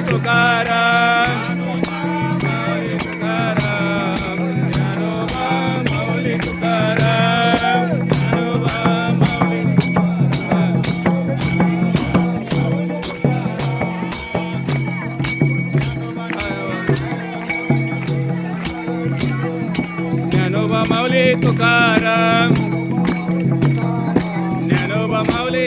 Tukaram Mauli Tukaram Dnyanoba Mauli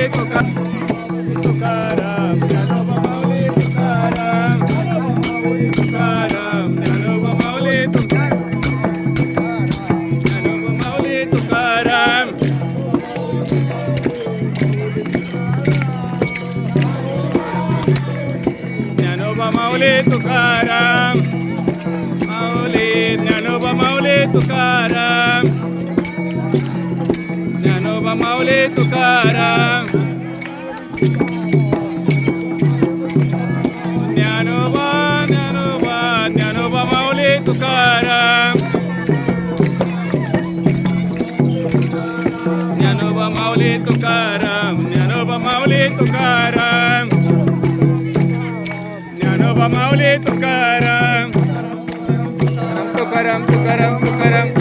Tukaram. Dnyanoba Mauli Tukaram Dnyanoba Mauli Tukaram. Dnyanoba Tukaram. Dnyanoba Dnyanoba Dnyanoba माऊले Tukaram. Dnyanoba माऊले Tukaram Dnyanoba माऊले Tukaram. Dnyanoba माऊले Tukaram. Tukaram Tukaram Tukaram